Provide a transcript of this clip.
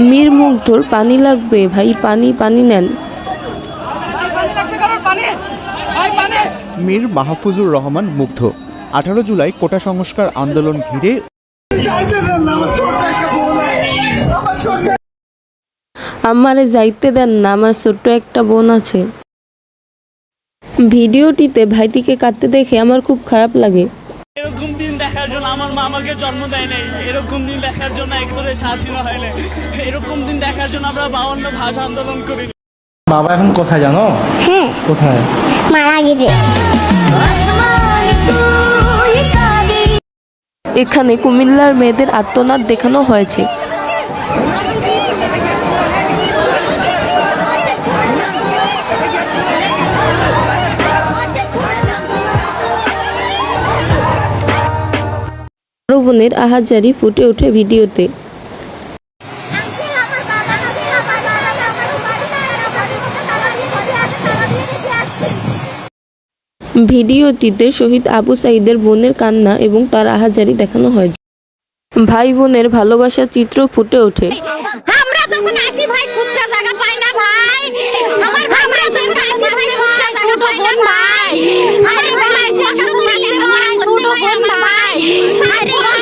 মীর মুগ্ধর পানি লাগবে ভাই পানি পানি নেন। মীর মাহফুজুর রহমান মুগ্ধ। আঠারো জুলাই কোটা সংস্কার আন্দোলন ঘিরে আমারে যাইতে দেন না আমার ছোট্ট একটা বোন আছে। ভিডিওটিতে ভাইটিকে কাঁদতে দেখে আমার খুব খারাপ লাগে। দেখার মা আমাকে জন্ম দেয় নাই। এরকম দিন দেখার জন্য একবারে স্বাধীন হয় নাই এরকম দিন দেখার জন্য আমরা বাউন্ন ভাষা আন্দোলন করি। বাবা এখন কোথায় জানো? হ্যাঁ কোথায়? মারা গেছে। এখানে কুমিল্লার মেয়েদের আত্মনাদ দেখানো হয়েছে। বড় বোনের আহাজারি ফুটে ওঠে ভিডিওতে। ভিডিওটিতে শহীদ আবু সাইদের বোনের কান্না এবং তার আহাজারি দেখানো হয়। ভাই বোনের ভালোবাসার চিত্র ফুটে ওঠে। আমরা তখন আসি ভাই জায়গা পাই না ভাই। আমার আমরা জায়গা পাই না ভাই। Yeah.